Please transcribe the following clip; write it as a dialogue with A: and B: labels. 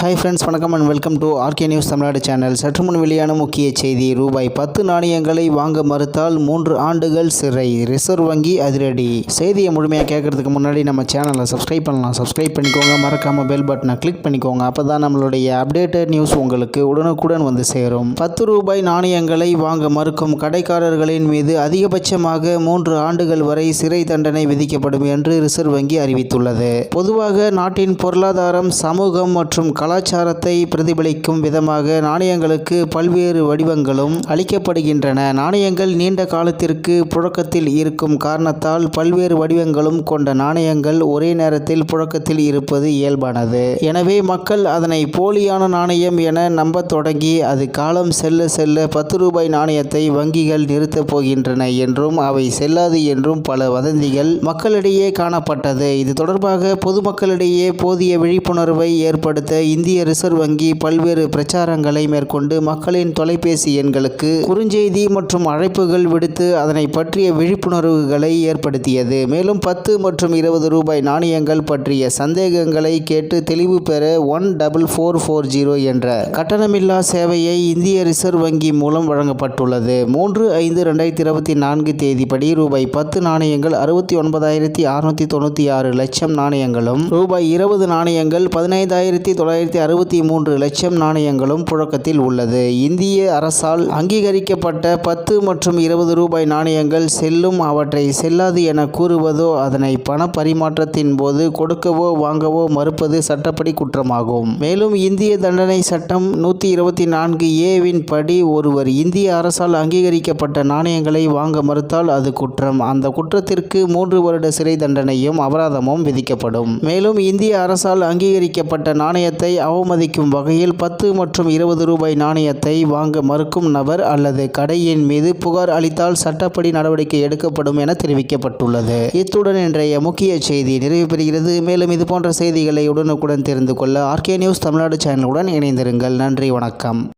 A: Hi friends வணக்கம் and welcome to RK news Tamil Nadu channel சற்று முன் வெளியான முக்கிய செய்தி ரூபாய் பத்து நாணயங்களை வாங்க மறுத்தால் மூன்று ஆண்டுகள் சிறை ரிசர்வ் வங்கி அதிரடி. செய்தியை முழுமையாக கேட்கறதுக்கு முன்னாடி நம்ம சேனலை சப்ஸ்கிரைப் பண்ணலாம். சப்ஸ்கிரைப் பண்ணிக்கோங்க மறக்காமல் பெல் பட்டனை கிளிக் பண்ணிக்கோங்க. அப்போ தான் நம்மளுடைய அப்டேட்டட் நியூஸ் உங்களுக்கு உடனுக்குடன் வந்து சேரும். பத்து ரூபாய் நாணயங்களை வாங்க மறுக்கும் கடைக்காரர்களின் மீது அதிகபட்சமாக மூன்று ஆண்டுகள் வரை சிறை தண்டனை விதிக்கப்படும் என்று ரிசர்வ் வங்கி அறிவித்துள்ளது. பொதுவாக நாட்டின் பொருளாதாரம் சமூகம் மற்றும் கலாச்சாரத்தை பிரதிபலிக்கும் விதமாக நாணயங்களுக்கு பல்வேறு வடிவங்களும் அளிக்கப்படுகின்றன. நாணயங்கள் நீண்ட காலத்திற்கு புழக்கத்தில் இருக்கும் காரணத்தால் பல்வேறு வடிவங்களும் கொண்ட நாணயங்கள் ஒரே நேரத்தில் புழக்கத்தில் இருப்பது இயல்பானது. எனவே மக்கள் அதனை போலியான நாணயம் என நம்பத் தொடங்கி அது காலம் செல்ல செல்ல பத்து ரூபாய் நாணயத்தை வங்கிகள் நிறுத்தப் போகின்றன என்றும் அவை செல்லாது என்றும் பல வதந்திகள் மக்களிடையே காணப்பட்டது. இது தொடர்பாக பொதுமக்களிடையே போதிய விழிப்புணர்வை ஏற்படுத்த இந்திய ரிசர்வ் வங்கி பல்வேறு பிரச்சாரங்களை மேற்கொண்டு மக்களின் தொலைபேசி எண்களுக்கு குறுஞ்செய்தி மற்றும் அழைப்புகள் விடுத்து அதனை பற்றிய விழிப்புணர்வுகளை ஏற்படுத்தியது. மேலும் பத்து மற்றும் இருபது ரூபாய் நாணயங்கள் பற்றிய சந்தேகங்களை கேட்டு தெளிவு பெற one double four four zero என்ற கட்டணமில்லா சேவையை இந்திய ரிசர்வ் வங்கி மூலம் வழங்கப்பட்டுள்ளது. மூன்று ஐந்து ரெண்டாயிரத்தி இருபத்தி நான்கு தேதிப்படி ரூபாய் பத்து நாணயங்கள் அறுபத்தி ஒன்பதாயிரத்தி அறுநூத்தி தொண்ணூற்றி ஆறு லட்சம் நாணயங்களும் ரூபாய் இருபது நாணயங்கள் பதினைந்தாயிரத்தி தொள்ளாயிரத்தி தொள்ளாயிரத்தி அறுபத்தி மூன்று லட்சம் நாணயங்களும் புழக்கத்தில் உள்ளது. இந்திய அரசால் அங்கீகரிக்கப்பட்ட பத்து மற்றும் இருபது ரூபாய் நாணயங்கள் செல்லும் அவற்றை செல்லாது என கூறுவதோ அதனை பண பரிமாற்றத்தின் போது கொடுக்கவோ வாங்கவோ மறுப்பது சட்டப்படி குற்றமாகும். மேலும் இந்திய தண்டனை சட்டம் நூற்றி இருபத்தி நான்கு ஏவின் படி ஒருவர் இந்திய அரசால் அங்கீகரிக்கப்பட்ட நாணயங்களை வாங்க மறுத்தால் அது குற்றம். அந்த குற்றத்திற்கு மூன்று வருட சிறை தண்டனையும் அபராதமும் விதிக்கப்படும். மேலும் இந்திய அரசால் அங்கீகரிக்கப்பட்ட நாணயத்தை அவமதிக்கும் வகையில் பத்து மற்றும் இருபது ரூபாய் நாணயத்தை வாங்க மறுக்கும் நபர் அல்லது கடையின் மீது புகார் அளித்தால் சட்டப்படி நடவடிக்கை எடுக்கப்படும் என தெரிவிக்கப்பட்டுள்ளது. இத்துடன் இன்றைய முக்கிய செய்தி நிறைவு பெறுகிறது. மேலும் இது போன்ற செய்திகளை உடனுக்குடன் தெரிந்து கொள்ள ஆர்கே நியூஸ் தமிழ்நாடு சேனலுடன் இணைந்திருங்கள். நன்றி வணக்கம்.